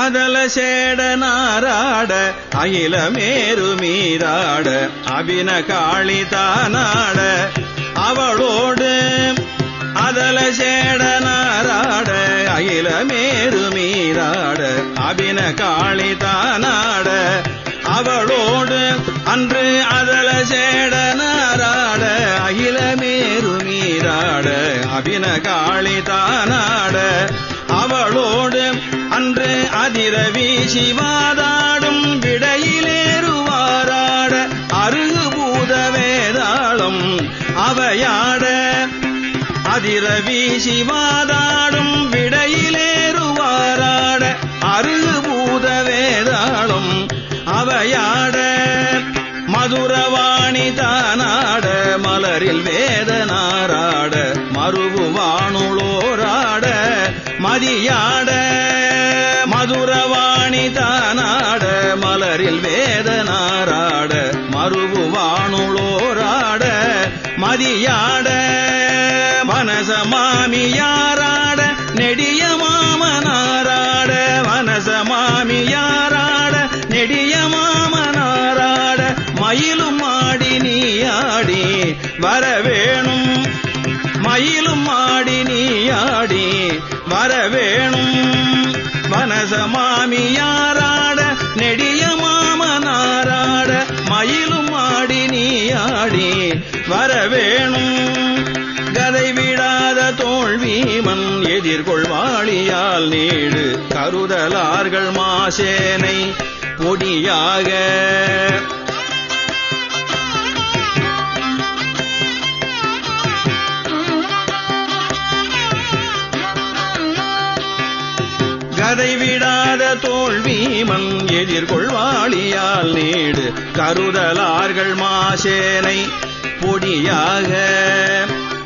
அதல சேட நாராட அகில மேரு மீராட அபின காளி தானாட. அவளோடு அதல சேட நாராட அகில மேரு மீராட அபின காளி தானாட. அவளோடு அன்று அதல சேட நாராட அகில மேரு மீராட அபின காளி சிவாதாடும் விடையிலேறுவாராட அருகு பூத வேதாளம் அவையாட. அதிரவி சிவாதாடும் விடையிலேறுவாராட அருகு பூத வேதாளம் அவையாட. மதுரவாணி தானாட மலரில் வேதனாராட. மறுவு வானுளோராட மதியாட மதுரவாணி மலரில் வேதனாராட மறுபு வானுளோராட மதியாட மனச மாமியாராட நெடிய மாமனாராட மனச மாமியாராட நெடிய மாமனாராட மயிலும் ஆடி நீ ஆடி வரவேணும். மயிலும் ஆடி நீ ஆடி வரவேணும். வனச மாமியாராட நெடிய மாமனாராட மயிலும் ஆடி நீ ஆடி வரவேணும் கதை விடாத தோல்வீமன் எதிர்கொள்வாளியால் நீடு. கருதலார்கள் மாசேனை பொடியாக. கதை விடாத தோல்வீமன் எதிர்கொள்வாளியால் நீடு. கருதலார்கள் மாசேனை பொடியாக.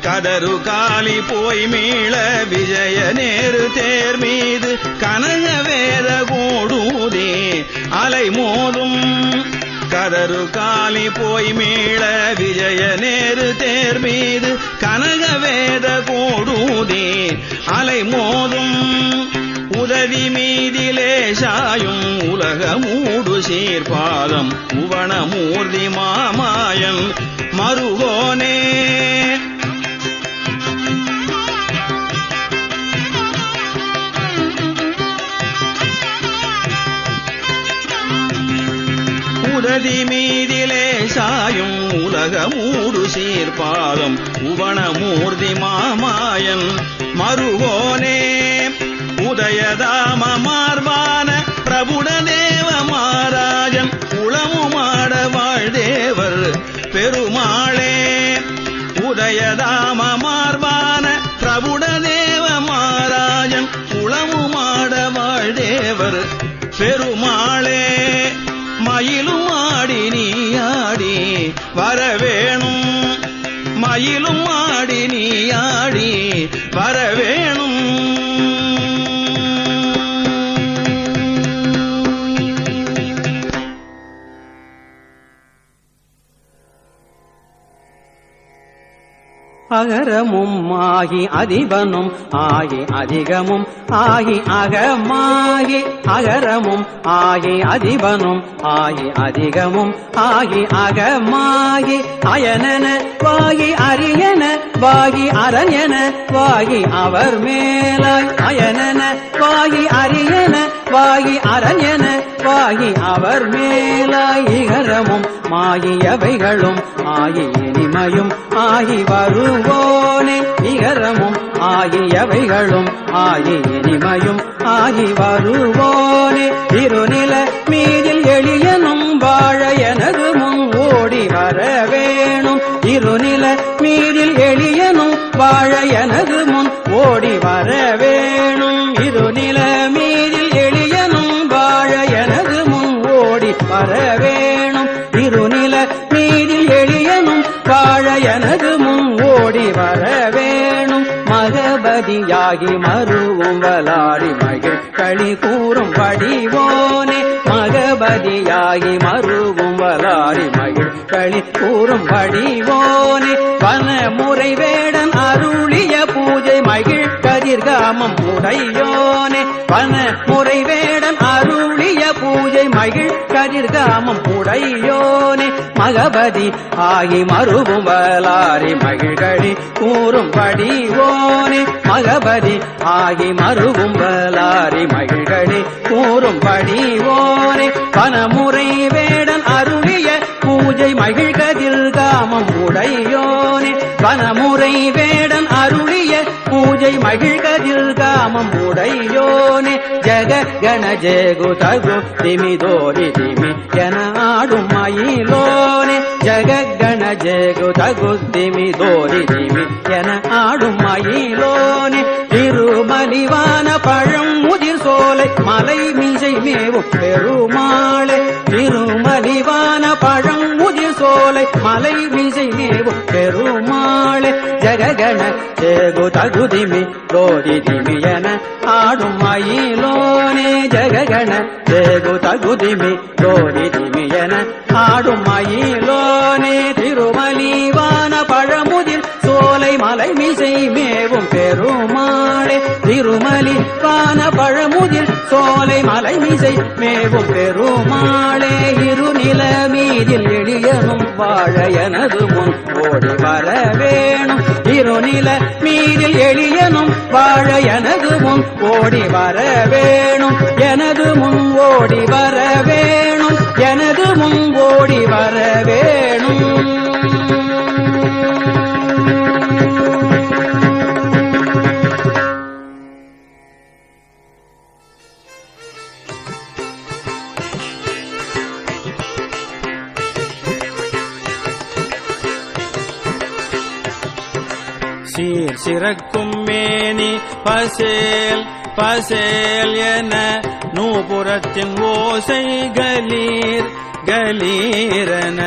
கதறு காலி போய் மீள விஜய நேரு தேர் மீது. கனக வேத கூடூதே அலை மோதும். கதறு காலி போய் மீள விஜய நேரு தேர் மீது. கன உதவி மீதிலே சாயும் உலக மூடு சீர்பாதம் உவனமூர்த்தி மாமாயன் மருகோனே உததி மீதிலே சாயும் உலக மூடு சீர்பாதம் உவனமூர்த்தி மாமாயன் மருகோனே உதயதாம மார்பான பிரபுட தேவ மாராஜன் உளமுமாட வாழ்தேவர் பெருமாளே உதயதாம மார்பான அகரமும் ஆகி அதிபனும் ஆகி அதிகமும் ஆகி அகமாகி அகரமும் ஆகி அதிபனும் ஆகி அதிகமும் ஆகி அகமாகி அயனன வாகி அரியன வாகி அரண்யன வாகி அவர் மேலாய் அயனன வாகி அரியன வாகி அரண்யன வாகி அவர் மேலாயிகரமும் மாயியவைகளும் ஆகி இனிமையும் ஆகி வருவோனே. இகரமும் ஆகியவைகளும் ஆகி இனிமையும் ஆகி வருவோனே. திருநில மீதில் எளியனும் வாழ எனது முன் ஓடி வர வேணும். இருநில மீதில் எளியனும் வாழ எனது மகபதியாகி மருவும் வலாடி மகிழ் களி கூறும் படிவோனே மகபதியாகி மருவும் வலாடி மகிழ் களி கூறும் படிவோனே பல முறை வேடன் அருளிய பூஜை மகிழ் கதிர்காமம் உடையோனே. பல முறை வேடன் அருளிய பூஜை மகிழ் கதிர்காமம் உடையோனே. மகபதி ஆகி மறுவும் வலாரி மகிழ்களி கூறும் படிவோனே மகபதி ஆகி மறுவும் வலாரி மகிழ்கழி கூறும் படி ஓரே பனமுறை வேடன் அருளிய பூஜை மகிழ்கதில் காமம் உடையோனே. பனமுறை வேடன் அருளிய பூஜை மகிழ்கதில் காமம் உடையோனே. ஜக கண ஜெகு தகு திமிதோரி திமி என ஆடும் மயிலோனே. ஜகண கண ஜேகு தகு என ஆடும் மயிலோனி. திருமலிவான பழம் முதிர் சோலை மலை மீசை மேவும் பெருமாளே. திருமலிவான பழம் கோலை மலை மீசை மேவும் பெருமாளே. ஜககண சேகு தகுதிமி ரோதிதிமி என ஆடும் மயிலோனே. ஜககண சேகு தகுதிமி ரோதிதிமி என ஆடும் மயிலோனே. திருமலிவான பழமுதிர் சோலை மலை மீசை மேவும் பெருமாளே திருமலி பான பழமுதில் சோலை மலை மீசை மேவும் பெருமாளே இருநில மீதில் எளியனும் வாழ எனது முன் ஓடி வர வேணும். இருநில மீதில் எளியனும் வாழ எனது முன் ஓடி வர வேணும். எனது முன் ஓடி வர வேணும். எனது முன் ஓடி நீர் சிறக்கும் மேனி பசேல் பசேல் என நூபுரத்தின் ஓசை கலீர் கலீரன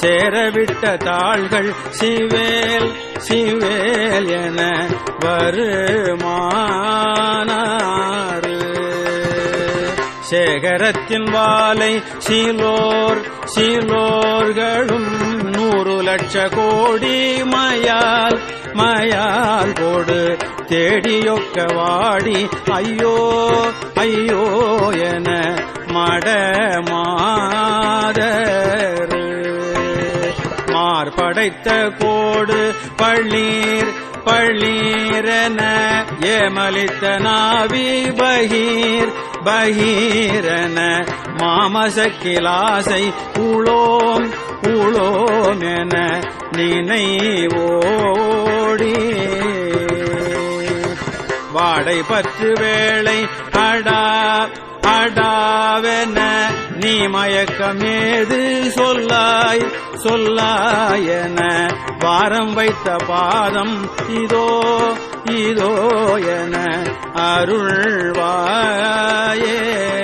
சேரவிட்ட தாள்கள் சிவேல் சிவேல் என வருமானாறு. சேகரத்தின் வாலை சிலோர் சிலோர்களும் நூறு லட்ச கோடி மயால் மயால் கோடு தேடியொக்க வாடி. ஐயோ ஐயோ என மடமாதரு மார்படைத்த கோடு பள்ளீர் பள்ளீரன ஏமலித்த நாவி பகீர் பகீரென மாமசக்கிலாசை குளோம். உளோம் நினைவோடி. வாடை பற்று வேளை அடா அடாவென நீ மயக்கமேது சொல்லாய் சொல்லாயன வாரம் வைத்த பாதம் இதோ இதோ என அருள்வாயே.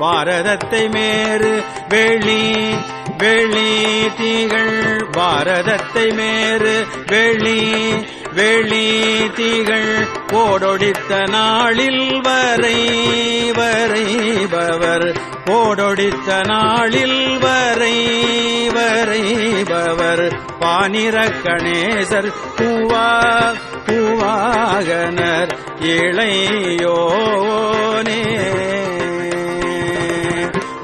பாரதத்தை மேறு வெளி வெளி தீகள். பாரதத்தை மேறு வெளி வெளி தீகள். போடொடித்த நாளில் வரை வரைபவர் போடொடித்த நாளில் வரை வரைபவர் பானிர கணேசர் பூவா பூவாகனர். இளையோனே.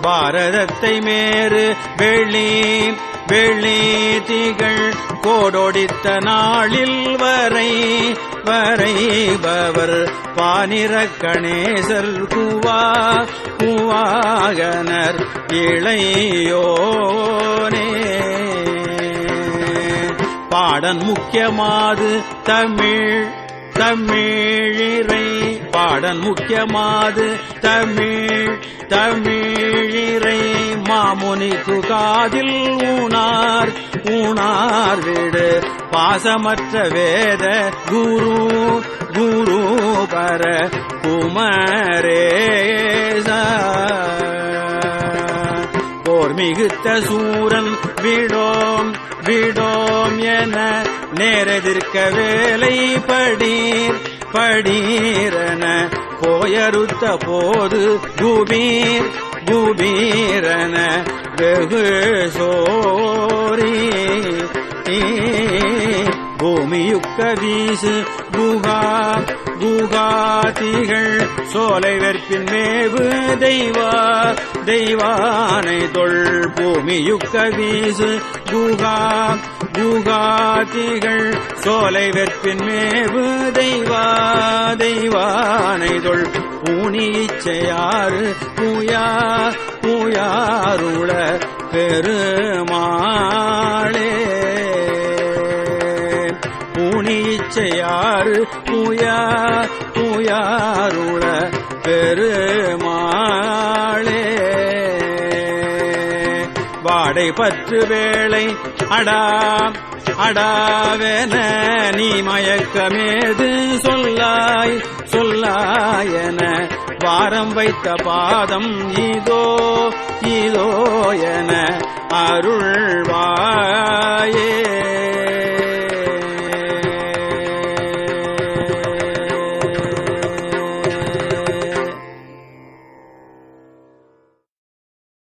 பாரதத்தை மேறு வெளி வெளி திகழ் கோடொடித்த நாளில் வரை வரைபவர் பானிர கணேசர் குவா குவாகனர் இளையோனே. பாடன் முக்கியமாது தமிழ் தமிழிரை. பாடன் முக்கியமாது தமிழ் தமிழிரை மாமுனிக்கு காதில் ஊனார் ஊனார் வீடு. பாசமற்ற வேத குரு குரு பர குமரேசா. போர் மிகுத்த சூரன் விடோம் விடோம் என நேரெதிர்க்க வேலை படீர் படீரன போயறுத்த போது குபீர் குபீரன வெகு சோரி. பூமியுக்க வீசு குகா குகாதிகள் சோலை வெற்பின் மேவு தெய்வா தெய்வானை தொல் பூமியுக்க வீசு குகா யூகாதிகள் சோலை வெற்பின் மேவு தெய்வா தெய்வானைதொள் பூனிச்சையாறு பூயா பூயாருள பெருமாளே. பூனிச்சையாறு பூயா பூயாருள பெருமாளே. வாடை பற்று வேளை அடா அடாவென நீ மயக்கமேது சொல்லாய் சொல்லாயன வாரம் வைத்த பாதம் இதோ இதோ என அருள்வாயே.